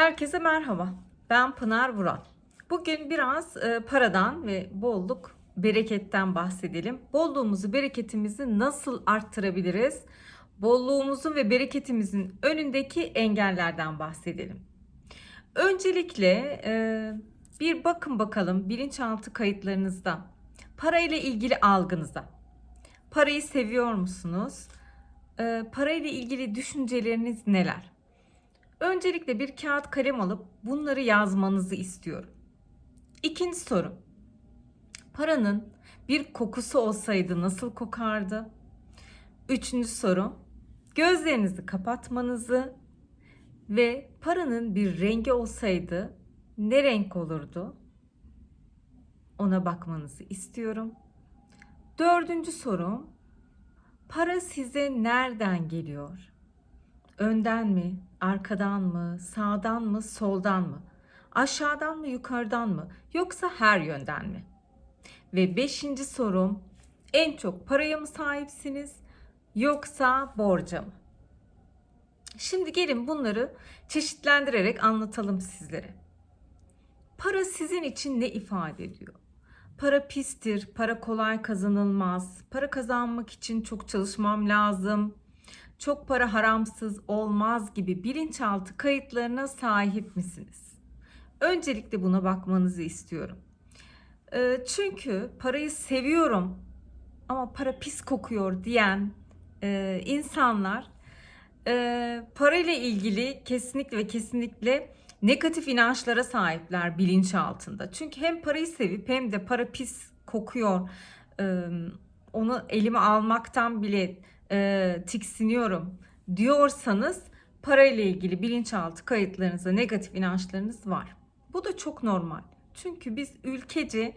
Herkese merhaba. Ben Pınar Vural. Bugün biraz e, paradan ve bolluk, bereketten bahsedelim. Bolluğumuzu, bereketimizi nasıl arttırabiliriz? Bolluğumuzun ve bereketimizin önündeki engellerden bahsedelim. Öncelikle e, bir bakın bakalım bilinçaltı kayıtlarınızda parayla ilgili algınıza. Parayı seviyor musunuz? E, parayla ilgili düşünceleriniz neler? Öncelikle bir kağıt kalem alıp bunları yazmanızı istiyorum. İkinci soru. Paranın bir kokusu olsaydı nasıl kokardı? Üçüncü soru. Gözlerinizi kapatmanızı ve paranın bir rengi olsaydı ne renk olurdu? Ona bakmanızı istiyorum. Dördüncü sorum. Para size nereden geliyor? Önden mi, arkadan mı, sağdan mı, soldan mı? Aşağıdan mı, yukarıdan mı? Yoksa her yönden mi? Ve beşinci sorum, en çok paraya mı sahipsiniz yoksa borca mı? Şimdi gelin bunları çeşitlendirerek anlatalım sizlere. Para sizin için ne ifade ediyor? Para pistir, para kolay kazanılmaz, para kazanmak için çok çalışmam lazım, çok para haramsız olmaz gibi bilinçaltı kayıtlarına sahip misiniz? Öncelikle buna bakmanızı istiyorum. Ee, çünkü parayı seviyorum ama para pis kokuyor diyen e, insanlar e, parayla ilgili kesinlikle ve kesinlikle negatif inançlara sahipler bilinç altında. Çünkü hem parayı sevip hem de para pis kokuyor e, onu elime almaktan bile e, tiksiniyorum diyorsanız parayla ilgili bilinçaltı kayıtlarınızda negatif inançlarınız var. Bu da çok normal. Çünkü biz ülkece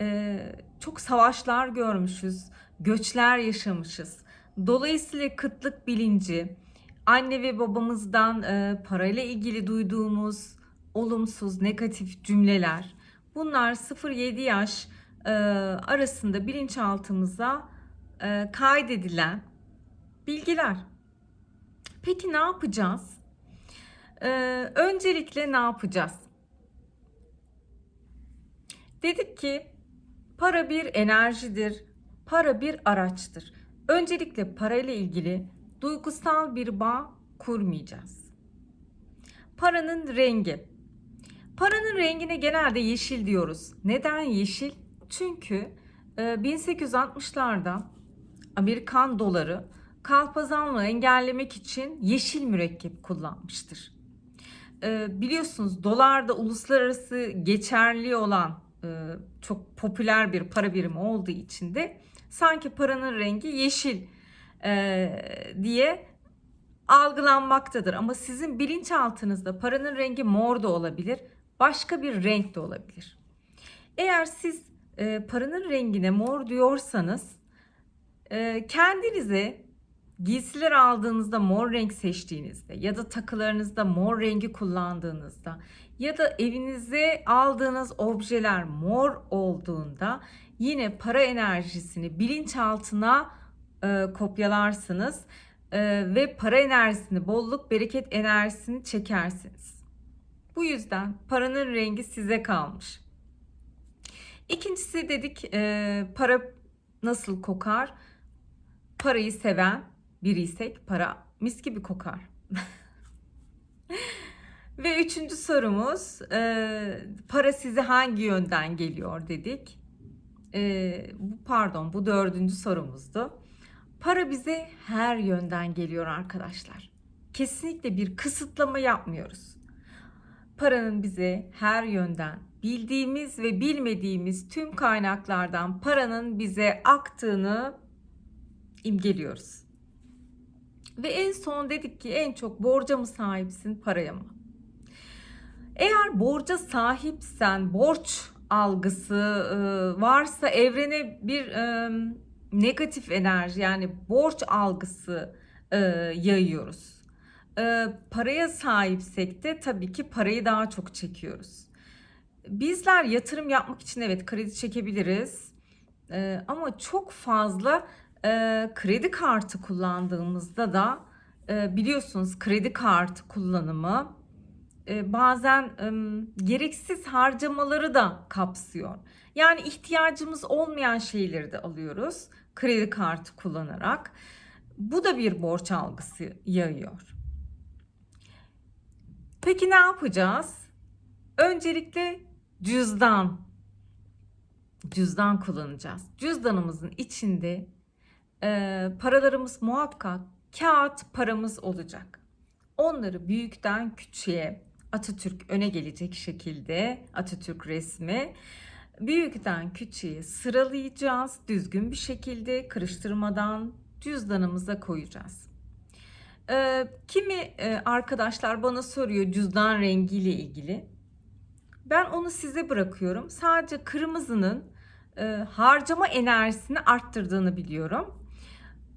e, çok savaşlar görmüşüz, göçler yaşamışız. Dolayısıyla kıtlık bilinci, anne ve babamızdan e, parayla ilgili duyduğumuz olumsuz, negatif cümleler, bunlar 0-7 yaş e, arasında bilinçaltımıza e, kaydedilen bilgiler. Peki ne yapacağız? Ee, öncelikle ne yapacağız? Dedik ki para bir enerjidir, para bir araçtır. Öncelikle parayla ilgili duygusal bir bağ kurmayacağız. Paranın rengi. Paranın rengine genelde yeşil diyoruz. Neden yeşil? Çünkü 1860'larda Amerikan doları kalpazanlığı engellemek için yeşil mürekkep kullanmıştır. Ee, biliyorsunuz dolarda uluslararası geçerli olan e, çok popüler bir para birimi olduğu için de sanki paranın rengi yeşil e, diye algılanmaktadır. Ama sizin bilinçaltınızda paranın rengi mor da olabilir, başka bir renk de olabilir. Eğer siz e, paranın rengine mor diyorsanız e, kendinize giysiler aldığınızda mor renk seçtiğinizde ya da takılarınızda mor rengi kullandığınızda ya da evinize aldığınız objeler mor olduğunda yine para enerjisini bilinçaltına e, kopyalarsınız e, ve para enerjisini, bolluk, bereket enerjisini çekersiniz. Bu yüzden paranın rengi size kalmış. İkincisi dedik e, para nasıl kokar? Parayı seven, biriysek para mis gibi kokar. Ve üçüncü sorumuz e, para size hangi yönden geliyor dedik. E, pardon bu dördüncü sorumuzdu. Para bize her yönden geliyor arkadaşlar. Kesinlikle bir kısıtlama yapmıyoruz. Paranın bize her yönden bildiğimiz ve bilmediğimiz tüm kaynaklardan paranın bize aktığını imgeliyoruz. Ve en son dedik ki en çok borca mı sahipsin paraya mı? Eğer borca sahipsen borç algısı e, varsa evrene bir negatif enerji yani borç algısı e, yayıyoruz. Paraya sahipsek de tabii ki parayı daha çok çekiyoruz. Bizler yatırım yapmak için evet kredi çekebiliriz. Ama çok fazla e, kredi kartı kullandığımızda da e, biliyorsunuz kredi kartı kullanımı e, bazen e, gereksiz harcamaları da kapsıyor. Yani ihtiyacımız olmayan şeyleri de alıyoruz kredi kartı kullanarak. Bu da bir borç algısı yayıyor. Peki ne yapacağız? Öncelikle cüzdan. Cüzdan kullanacağız. Cüzdanımızın içinde e, paralarımız muhakkak kağıt paramız olacak. Onları büyükten küçüğe Atatürk öne gelecek şekilde Atatürk resmi büyükten küçüğe sıralayacağız. Düzgün bir şekilde karıştırmadan cüzdanımıza koyacağız. Ee, kimi e, arkadaşlar bana soruyor cüzdan rengiyle ilgili. Ben onu size bırakıyorum. Sadece kırmızının e, harcama enerjisini arttırdığını biliyorum.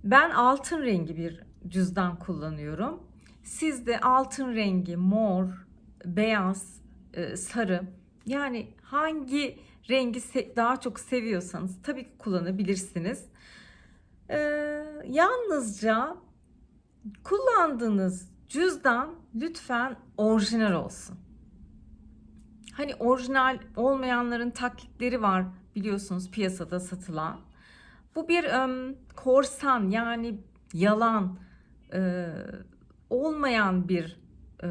Ben altın rengi bir cüzdan kullanıyorum. Siz de altın rengi, mor, beyaz, e, sarı yani hangi rengi daha çok seviyorsanız tabii ki kullanabilirsiniz. Ee, yalnızca kullandığınız cüzdan lütfen orijinal olsun. Hani orijinal olmayanların taklitleri var biliyorsunuz piyasada satılan. Bu bir um, korsan yani yalan e, olmayan bir e,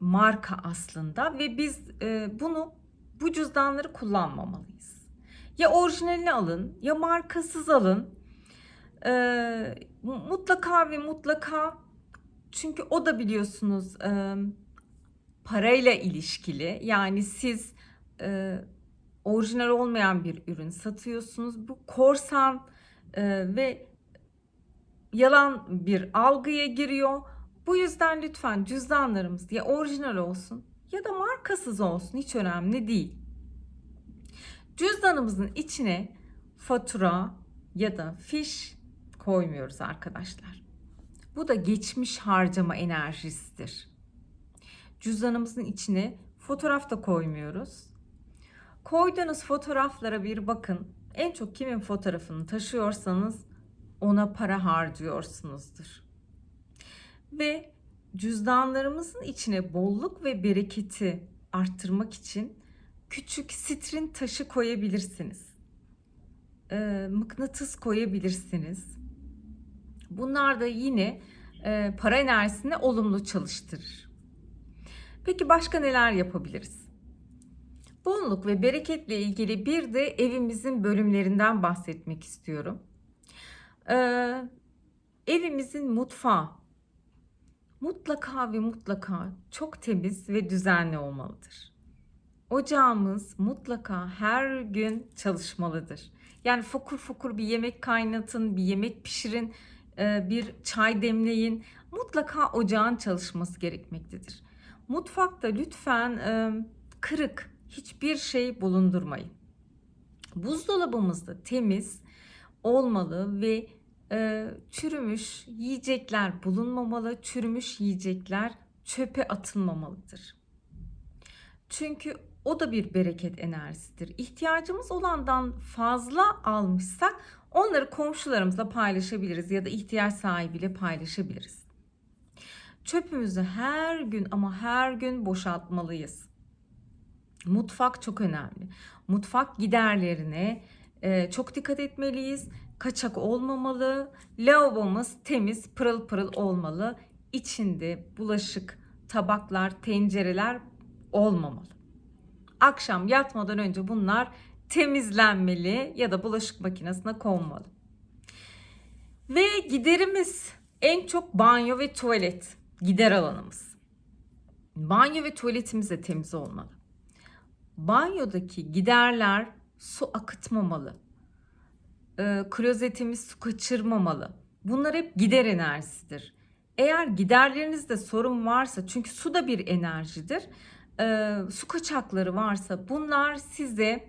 marka aslında ve biz e, bunu bu cüzdanları kullanmamalıyız. Ya orijinalini alın ya markasız alın. E, mutlaka ve mutlaka çünkü o da biliyorsunuz e, parayla ilişkili. Yani siz e, orijinal olmayan bir ürün satıyorsunuz. Bu korsan ve yalan bir algıya giriyor. Bu yüzden lütfen cüzdanlarımız ya orijinal olsun ya da markasız olsun hiç önemli değil. Cüzdanımızın içine fatura ya da fiş koymuyoruz arkadaşlar. Bu da geçmiş harcama enerjisidir. Cüzdanımızın içine fotoğraf da koymuyoruz. Koyduğunuz fotoğraflara bir bakın. En çok kimin fotoğrafını taşıyorsanız ona para harcıyorsunuzdur. Ve cüzdanlarımızın içine bolluk ve bereketi arttırmak için küçük sitrin taşı koyabilirsiniz. Ee, mıknatıs koyabilirsiniz. Bunlar da yine e, para enerjisini olumlu çalıştırır. Peki başka neler yapabiliriz? Bolluk ve bereketle ilgili bir de evimizin bölümlerinden bahsetmek istiyorum. Ee, evimizin mutfağı mutlaka ve mutlaka çok temiz ve düzenli olmalıdır. Ocağımız mutlaka her gün çalışmalıdır. Yani fokur fokur bir yemek kaynatın, bir yemek pişirin, e, bir çay demleyin. Mutlaka ocağın çalışması gerekmektedir. Mutfakta lütfen e, kırık hiçbir şey bulundurmayın. Buzdolabımızda temiz olmalı ve e, çürümüş yiyecekler bulunmamalı. Çürümüş yiyecekler çöpe atılmamalıdır. Çünkü o da bir bereket enerjisidir. İhtiyacımız olandan fazla almışsak onları komşularımızla paylaşabiliriz ya da ihtiyaç sahibiyle paylaşabiliriz. Çöpümüzü her gün ama her gün boşaltmalıyız. Mutfak çok önemli. Mutfak giderlerine e, çok dikkat etmeliyiz. Kaçak olmamalı. Lavabomuz temiz, pırıl pırıl olmalı. İçinde bulaşık, tabaklar, tencereler olmamalı. Akşam yatmadan önce bunlar temizlenmeli ya da bulaşık makinesine konmalı. Ve giderimiz en çok banyo ve tuvalet gider alanımız. Banyo ve tuvaletimiz de temiz olmalı. Banyodaki giderler su akıtmamalı. E, klozetimiz su kaçırmamalı. Bunlar hep gider enerjisidir. Eğer giderlerinizde sorun varsa çünkü su da bir enerjidir e, su kaçakları varsa bunlar size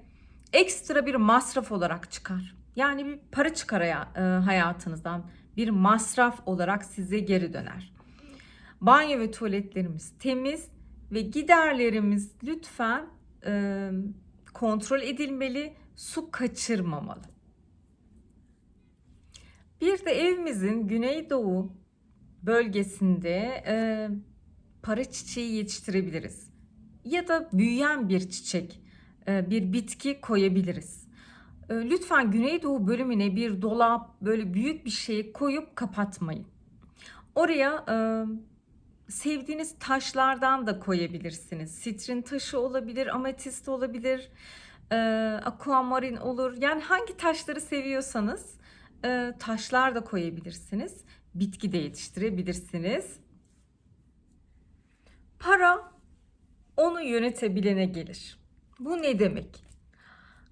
ekstra bir masraf olarak çıkar. Yani bir para çıkar e, hayatınızdan bir masraf olarak size geri döner. Banyo ve tuvaletlerimiz temiz ve giderlerimiz lütfen e, kontrol edilmeli, su kaçırmamalı. Bir de evimizin güneydoğu bölgesinde e, para çiçeği yetiştirebiliriz. Ya da büyüyen bir çiçek, e, bir bitki koyabiliriz. E, Lütfen Güneydoğu bölümüne bir dolap, böyle büyük bir şey koyup kapatmayın. Oraya e, sevdiğiniz taşlardan da koyabilirsiniz. Sitrin taşı olabilir, ametist olabilir, e, aquamarin olur. Yani hangi taşları seviyorsanız e, taşlar da koyabilirsiniz. Bitki de yetiştirebilirsiniz. Para onu yönetebilene gelir. Bu ne demek?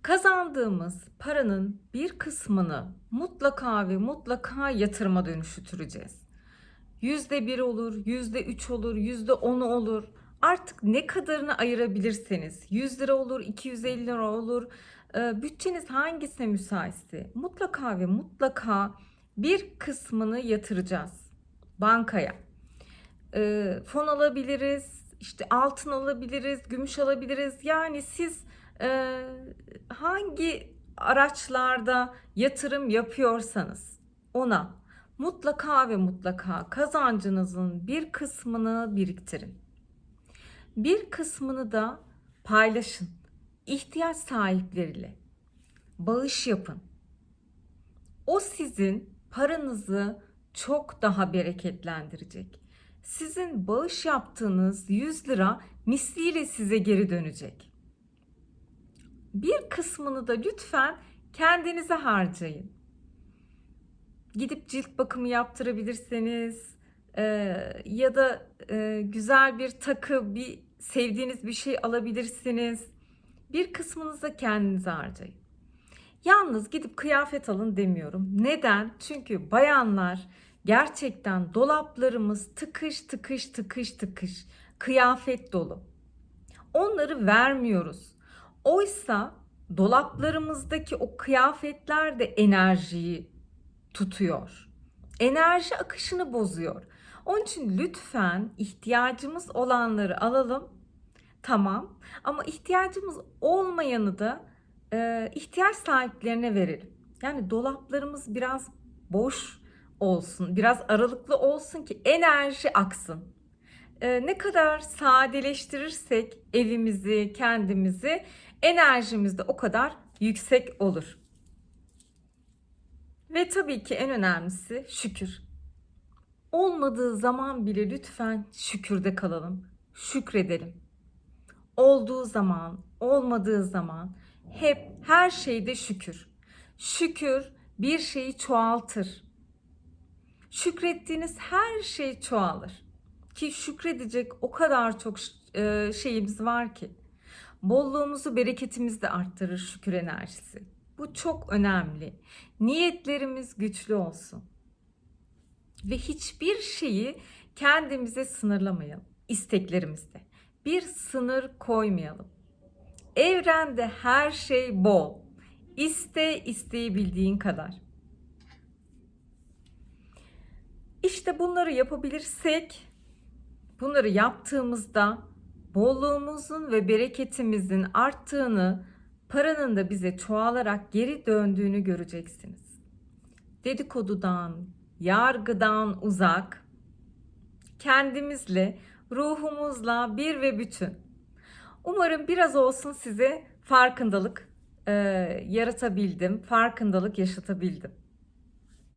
Kazandığımız paranın bir kısmını mutlaka ve mutlaka yatırıma dönüştüreceğiz. Yüzde bir olur, yüzde üç olur, yüzde onu olur. Artık ne kadarını ayırabilirseniz 100 lira olur, 250 lira olur. Ee, Bütçeniz hangisine müsaitse mutlaka ve mutlaka bir kısmını yatıracağız bankaya. Ee, Fon alabiliriz, işte altın alabiliriz, gümüş alabiliriz. Yani siz e, hangi araçlarda yatırım yapıyorsanız ona mutlaka ve mutlaka kazancınızın bir kısmını biriktirin. Bir kısmını da paylaşın. İhtiyaç sahipleriyle bağış yapın. O sizin paranızı çok daha bereketlendirecek. Sizin bağış yaptığınız 100 lira misliyle size geri dönecek. Bir kısmını da lütfen kendinize harcayın. Gidip cilt bakımı yaptırabilirseniz e, ya da e, güzel bir takı, bir sevdiğiniz bir şey alabilirsiniz. Bir kısmınızı kendinize harcayın. Yalnız gidip kıyafet alın demiyorum. Neden? Çünkü bayanlar gerçekten dolaplarımız tıkış tıkış tıkış tıkış kıyafet dolu. Onları vermiyoruz. Oysa dolaplarımızdaki o kıyafetler de enerjiyi tutuyor. Enerji akışını bozuyor. Onun için lütfen ihtiyacımız olanları alalım. Tamam ama ihtiyacımız olmayanı da e, ihtiyaç sahiplerine verelim. Yani dolaplarımız biraz boş olsun, biraz aralıklı olsun ki enerji aksın. E, ne kadar sadeleştirirsek evimizi, kendimizi enerjimiz de o kadar yüksek olur. Ve tabii ki en önemlisi şükür. Olmadığı zaman bile lütfen şükürde kalalım. Şükredelim. Olduğu zaman, olmadığı zaman hep her şeyde şükür. Şükür bir şeyi çoğaltır. Şükrettiğiniz her şey çoğalır. Ki şükredecek o kadar çok e, şeyimiz var ki. Bolluğumuzu, bereketimizi de arttırır şükür enerjisi. Bu çok önemli. Niyetlerimiz güçlü olsun. Ve hiçbir şeyi kendimize sınırlamayalım isteklerimizde. Bir sınır koymayalım. Evrende her şey bol. İste isteyebildiğin kadar. İşte bunları yapabilirsek, bunları yaptığımızda bolluğumuzun ve bereketimizin arttığını, paranın da bize çoğalarak geri döndüğünü göreceksiniz. Dedikodudan, yargıdan uzak, kendimizle, ruhumuzla bir ve bütün. Umarım biraz olsun size farkındalık e, yaratabildim, farkındalık yaşatabildim.